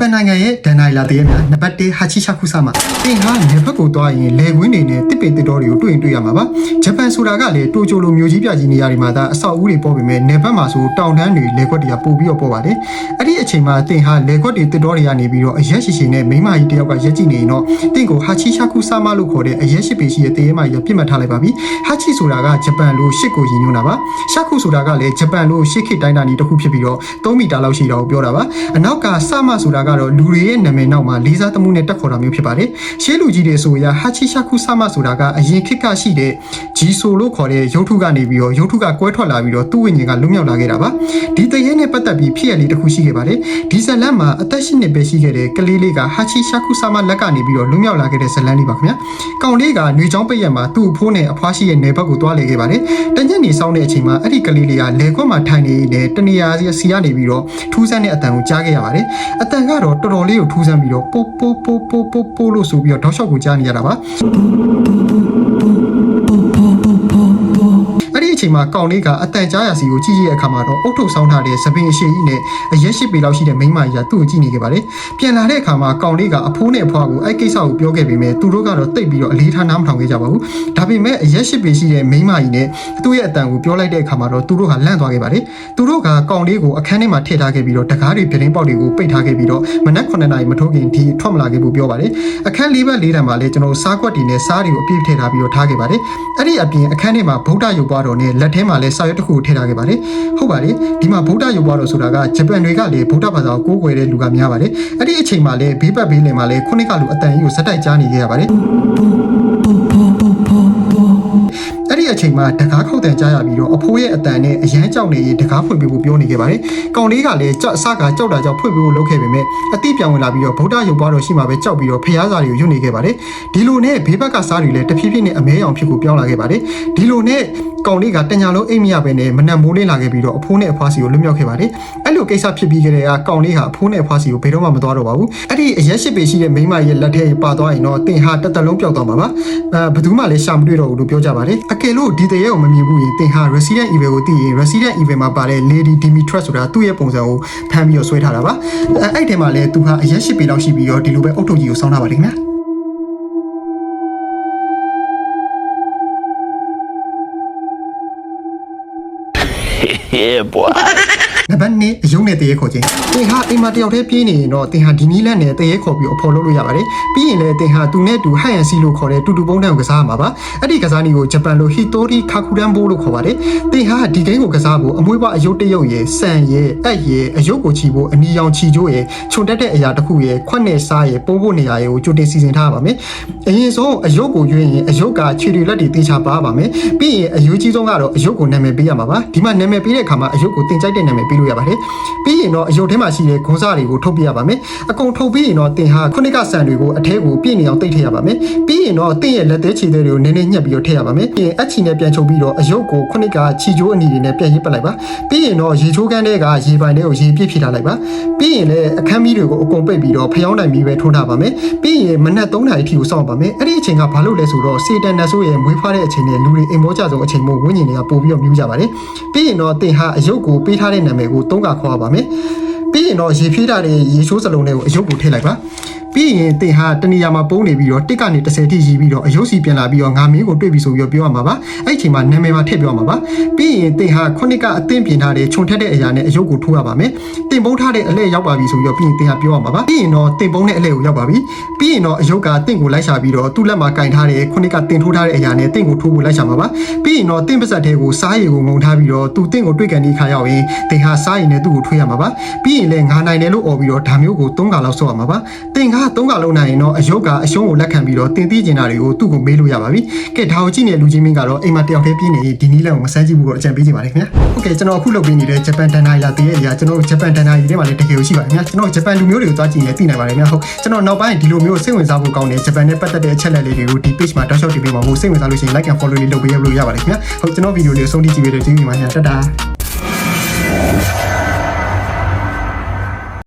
ပန်နိုင်ငံရဲ့ဒန်နိုင်လာတည်းများနံပါတ်1ဟာချီရှာခုဆာမှာတင်ဟာနေဘက်ကိုသွားရင်လေကွင်းတွေနဲ့တစ်ပင်တစ်တော်တွေကိုတွေ့ရင်တွေ့ရမှာပါဂျပန်ဆိုတာကလည်းတိုကျိုလိုမျိုးကြီးပြကြီးနေရာတွေမှာဒါအဆောက်အဦတွေပေါ်ပေမဲ့နေဘက်မှာဆိုတောင်တန်းတွေလေခွက်တွေကပို့ပြီးတော့ပေါ်ပါတယ်အဲ့ဒီအချိန်မှာတင်ဟာလေခွက်တွေတစ်တော်တွေကနေပြီးတော့အရက်ရှိရှိနဲ့မိန်းမကြီးတယောက်ကရက်ကြည့်နေရင်တော့တင့်ကိုဟာချီရှာခုဆာမလို့ခေါ်တဲ့အရက်ရှိပေရှိရဲ့တရေမကြီးပြစ်မှတ်ထားလိုက်ပါပြီဟာချီဆိုတာကဂျပန်လိုရှစ်ကိုရည်ညွှန်းတာပါရှာခုဆိုတာကလည်းဂျပန်လိုရှစ်ခေတ်တိုင်းတာနီတစ်ခုဖြစ်ပြီးတော့3မီတာလောက်ရှိတာကိုပြောတာပါအနောက်ကဆမဆိုတာကတော့လူတွေရဲ့နာမည်နောက်မှာလေးစားသမှုနဲ့တက်ခေါ်တာမျိုးဖြစ်ပါတယ်ရှေးလူကြီးတွေဆိုရဟာချီရှာခုဆမဆိုတာကအရင်ခေတ်ကရှိတဲ့ဂျီဆိုလို့ခေါ်တဲ့ရုပ်ထုကနေပြီးတော့ရုပ်ထုကကွဲထွက်လာပြီးတော့သူ့ဝိညာဉ်ကလွတ်မြောက်လာခဲ့တာပါဒီတရေနဲ့ပတ်သက်ပြီးဖြစ်ရလေးတစ်ခုရှိခဲ့ပါတယ်ဒီဇလန်မှာအသက်ရှင်နေပဲရှိခဲ့တဲ့ကလေးလေးကဟာချီရှာခုဆမလက်ကနေပြီးတော့လွတ်မြောက်လာခဲ့တဲ့ဇလန်လေးပါခင်ဗျာကောင်လေးကຫນွေချောင်းပိတ်ရက်မှာသူ့အဖိုးနဲ့အဖွားရှိရဲ့နေဘက်ကိုတွားလေခဲ့ပါတယ်တညက်နေဆောင်တဲ့အချိန်မှာအဲ့ဒီကလေးလေးကလေခွက်မှာထိုင်နေတဲ့တနေရာစီကနေပြီးတော့ထူးဆန်းတဲ့အတန်ကိုကြားခဲ့ရပါတယ်အတန်ကတော့တော်တော်လေးကိုထူးဆန်းပြီးတော့ပို့ပို့ပို့ပို့ပို့ပို့လို့ဆိုပြီးတော့တောက်လျှောက်ကိုကြားနေရတာပါ ချိန်မှာကောင်လေးကအတန်ကြားရစီကိုကြည့်ရတဲ့အခါမှာတော့အုတ်ထုတ်ဆောင်းထားတဲ့သပင်အရှိကြီးနဲ့အရက်ရှိပေလောက်ရှိတဲ့မိန်းမကြီးကသူ့ကိုကြည့်နေခဲ့ပါတယ်ပြန်လာတဲ့အခါမှာကောင်လေးကအဖိုးနဲ့အဖွားကိုအဲ့ကိစ္စကိုပြောခဲ့ပေမဲ့သူတို့ကတော့တိတ်ပြီးတော့အလေးထားနားမထောင်ခဲ့ကြပါဘူးဒါပေမဲ့အရက်ရှိပေရှိတဲ့မိန်းမကြီးနဲ့သူ့ရဲ့အတန်ကိုပြောလိုက်တဲ့အခါမှာတော့သူတို့ကလန့်သွားခဲ့ပါတယ်သူတို့ကကောင်လေးကိုအခန်းထဲမှာထည့်ထားခဲ့ပြီးတော့တကားတွေပြတင်းပေါက်တွေကိုပိတ်ထားခဲ့ပြီးတော့မနက်9နာရီမထိုးခင်ဒီထွက်မလာခဲ့ဘူးပြောပါတယ်အခန်းလေးဘက်လေးတံမှာလည်းကျွန်တော်စားကွက်တွေနဲ့စားတွေကိုအပြည့်ထည့်ထားပြီးတော့ထားခဲ့ပါတယ်အဲ့ဒီအပြင်အခန်းထဲမှာဗုဒ္ဓရုပ်ပွားတော်နဲ့လက်ထဲမှာလည်းစာရွက်တစ်ခုကိုထည့်ထားခဲ့ပါတယ်ဟုတ်ပါတယ်ဒီမှာဗုဒ္ဓရုပ်ပွားတော်ဆိုတာကဂျပန်တွေကလည်းဗုဒ္ဓဘာသာကိုကိုးကွယ်တဲ့လူကများပါတယ်အဲ့ဒီအချိန်မှာလည်းဘေးပတ်ဘေးလင်မှာလည်းခုနှစ်ကလူအတန်ကြီးကိုစက်တိုက်ကြားနေခဲ့ရပါတယ် အဲ့ဒီအချိန်မှာတကားခောက်တန်ကြားရပြီးတော့အဖိုးရဲ့အတန်နဲ့အရန်ကြောက်နေရင်တကားဖွင့်ပေးဖို့ပြောနေခဲ့ပါတယ်။ကောင်လေးကလည်းကြောက်အစကကြောက်တာကြောင့်ဖွင့်ပေးဖို့လုပ်ခဲ့ပေမဲ့အတိပြောင်ဝင်လာပြီးတော့ဗုဒ္ဓရုပ်ပွားတော်ရှိမှပဲကြောက်ပြီးတော့ဖျားစာတွေကိုယွတ်နေခဲ့ပါတယ်။ဒီလိုနဲ့ဘေးဘက်ကစားတွေလည်းတဖြည်းဖြည်းနဲ့အမဲအောင်ဖြစ်ကိုပြောင်းလာခဲ့ပါတယ်။ဒီလိုနဲ့ကောင်လေးကတညာလုံးအိမ်မရပဲနဲ့မနက်မိုးလင်းလာခဲ့ပြီးတော့အဖိုးနဲ့အဖွားစီကိုလွတ်မြောက်ခဲ့ပါတယ်။အဲ့လိုကိစ္စဖြစ်ပြီးကြတဲ့ကကောင်လေးဟာအဖိုးနဲ့အဖွားစီကိုဘယ်တော့မှမသွားတော့ပါဘူး။အဲ့ဒီအရက်ရှိပေရှိတဲ့မိန်းမရဲ့လက်ထဲပါသွားရင်တော့တင်ဟာတစ်သက်လုံးပျောက်သွားမှာပါ။အဲဘယ်သူမှလည်းရှာမတွေ့တော့ဘူးလို့ပြောကြပါတယ်။အကယ်လို့ဒီတရေကိုမမြင်ဘူးရင်တင်ဟာ Resident Evil ကိုသိရင် Resident Evil မှာပါတဲ့ Lady Dimitrescu ဆိုတာသူ့ရဲ့ပုံစံကိုဖမ်းပြီးတော့ဆွဲထားတာပါ။အဲအဲ့ထဲမှာလည်းသူဟာအရက်ရှိပေလောက်ရှိပြီးတော့ဒီလိုပဲအုတ်ထုတ်ကြီးကိုစောင်းထားပါတယ်ခင်ဗျာ။ yeah, boy. နံပါတ်2အယုံနဲ့တရေခေါ်ခြင်းတင်ဟာအိမ်မှာတယောက်တည်းပြေးနေရင်တော့တင်ဟာဒီနီးလန့်နဲ့တရေခေါ်ပြီးအဖော်လုပ်လို့ရပါတယ်ပြီးရင်လည်းတင်ဟာသူနဲ့တူဟန်ယန်စီလို့ခေါ်တဲ့တူတူပုံးတန်းကိုကစားရမှာပါအဲ့ဒီကစားနည်းကိုဂျပန်လိုဟီတိုရီခါကူရန်ဘိုလို့ခေါ်ပါတယ်တင်ဟာဒီဂိမ်းကိုကစားဖို့အမွေးပွားအယုတ်တရုတ်ရဲ့ဆန်ရဲ့အက်ရဲ့အယုတ်ကိုချီဖို့အနီရောင်ချီကျိုးရဲ့ခြုံတက်တဲ့အရာတစ်ခုရဲ့ခွက်နဲ့စားရဲ့ပိုးဖို့နေရာရဲ့ကိုကြိုတင်စီစဉ်ထားပါမယ်အရင်ဆုံးအယုတ်ကိုရွေးရင်အယုတ်ကခြေတွေလက်တွေတေချာပါပါမယ်ပြီးရင်အယူကြီးဆုံးကတော့အယုတ်ကိုနာမည်ပေးရမှာပါဒီမှာနာမည်ပေးတဲ့အခါမှာအယုတ်ကိုတင်ကြိုက်တဲ့နာမည်ပေးလို့ရပါတယ်ပြီးရင်တော့အယုတ်ထဲမှာရှိတဲ့ဂွန်းစားတွေကိုထုတ်ပြရပါမယ်အကုန်ထုတ်ပြီးရင်တော့တင်ဟာခုနှစ်ကဆန်တွေကိုအထဲကိုပြည့်နေအောင်တိတ်ထည့်ရပါမယ်ပြီးရင်တော့တင်ရဲ့လက်သေးခြေသေးတွေကိုနည်းနည်းညှက်ပြီးတော့ထည့်ရပါမယ်ပြီးရင်အချီနဲ့ပြန်ချုပ်ပြီးတော့အယုတ်ကိုခုနှစ်ကချီချိုးအနီတွေနဲ့ပြန်ရစ်ပလိုက်ပါပြီးရင်တော့ရေချိုးကန်းတွေကရေပိုင်တွေကိုရေပြည့်ဖြည့်ထားလိုက်ပါပြီးရင်လည်းအခန်းမီးတွေကိုအကုန်ပိတ်ပြီးတော့ဖျောင်းနိုင်ပြီးပဲထိုးထားပါမယ်ပြီးရင်မနက်3နာရီထိကိုစောင့်ပါမယ်အဲ့ဒီအချိန်ကဘာလို့လဲဆိုတော့စေတန်နတ်ဆိုးရဲ့မွေးဖွားတဲ့အချိန်နဲ့လူတွေအိမ်မောကြဆုံးအချိန်မို့ဝိညာဉ်တွေကပို့ပြီးတော့မြူးကြပါတယ်ပြီးရင်တော့တင်ဟာအယုတ်ကိုပေးထားတဲ့နာမည်ကိုသုံးကခေါ်ရပါမယ်ပြီးရင်တော့ရေဖြေးထားတဲ့ရေချိုးစလုံးတွေကိုအယုတ်ကိုထည့်လိုက်ပါ ပြီးရင်တင်ဟာတနေရာမှာပုံးနေပြီးတော့တစ်ကနေ30ထိရီးပြီးတော့အယုတ်စီပြန်လာပြီးတော့ငါမင်းကိုတွေ့ပြီဆိုပြီးတော့ပြောရမှာပါအဲ့ဒီအချိန်မှာနာမည်မှာထည့်ပြောရမှာပါပြီးရင်တင်ဟာခုနှစ်ကအသင်းပြင်ထားတဲ့ခြုံထက်တဲ့အရာနဲ့အယုတ်ကိုထိုးရပါမယ်တင်ပုံးထားတဲ့အလဲရောက်ပါပြီဆိုပြီးတော့ပြီးရင်တင်ဟာပြောရမှာပါပြီးရင်တော့တင်ပုံးတဲ့အလဲကိုရောက်ပါပြီပြီးရင်တော့အယုတ်ကတင့်ကိုလိုက်ရှာပြီးတော့သူ့လက်မှာကင်ထားတဲ့ခုနှစ်ကတင်ထိုးထားတဲ့အရာနဲ့တင့်ကိုထိုးဖို့လိုက်ရှာမှာပါပြီးရင်တော့တင့်ပါဇက်ထဲကိုစားရည်ကိုငုံထားပြီးတော့သူတင့်ကိုတွေ့ကန်ဒီခါရောက်ရင်တင်ဟာစားရည်နဲ့သူ့ကိုထွေးရမှာပါပြီးရင်လည်းငါနိုင်တယ်လို့អော်ပြီးတော့ဒါမျိုးကို၃ခါလောက်ဆော့ရမှာပါတင်က၃ခါလုံးနိုင်ရင်တော့အယုတ်ကအရှုံးကိုလက်ခံပြီးတော့တင်သိကျင်တာတွေကိုသူ့ကိုမေးလို့ရပါပြီကဲဒါကိုကြည့်နေလူချင်းမင်းကတော့အိမ်မှာတယောက်တည်းပြင်းနေဒီနီးလန်ကိုမဆန်းကြည့်ဘူးတော့အကြံပေးချင်ပါတယ်ခင်ဗျာဟုတ်ကဲ့ကျွန်တော်အခုလုပ်ပေးနေတဲ့ဂျပန်ဒန်နာရီလာတည်ရဲ့အရာကျွန်တော်ဂျပန်ဒန်နာရီထဲမှာလည်းတကယ်ကိုရှိပါတယ်ခင်ဗျာကျွန်တော်ဂျပန်လူမျိုးတွေကိုသွားကြည့်နေသိနိုင်ပါတယ်ခင်ဗျာဟုတ်ကျွန်တော်နောက်ပိုင်းဒီလိုမျိုးစိတ်ဝင်စားဖို့ကောင်းတဲ့ဂျပန်နဲ့ပတ်သက်တဲ့အချက်လက်လေးတွေကိုဒီ page မှာတောက်လျှောက်တင်ပေးပါမို့စိတ်ဝင်စားလို့ရှိရင် like and follow လေးလုပ်ပေးရလို့ရပါတယ်ခင်ဗျာဟုတ်ကျွန်တော်ဗီဒီယိုလေးအဆုံးထိကြည့်ပေးတဲ့ကျေးဇူးတင်ပါတယ်တတာ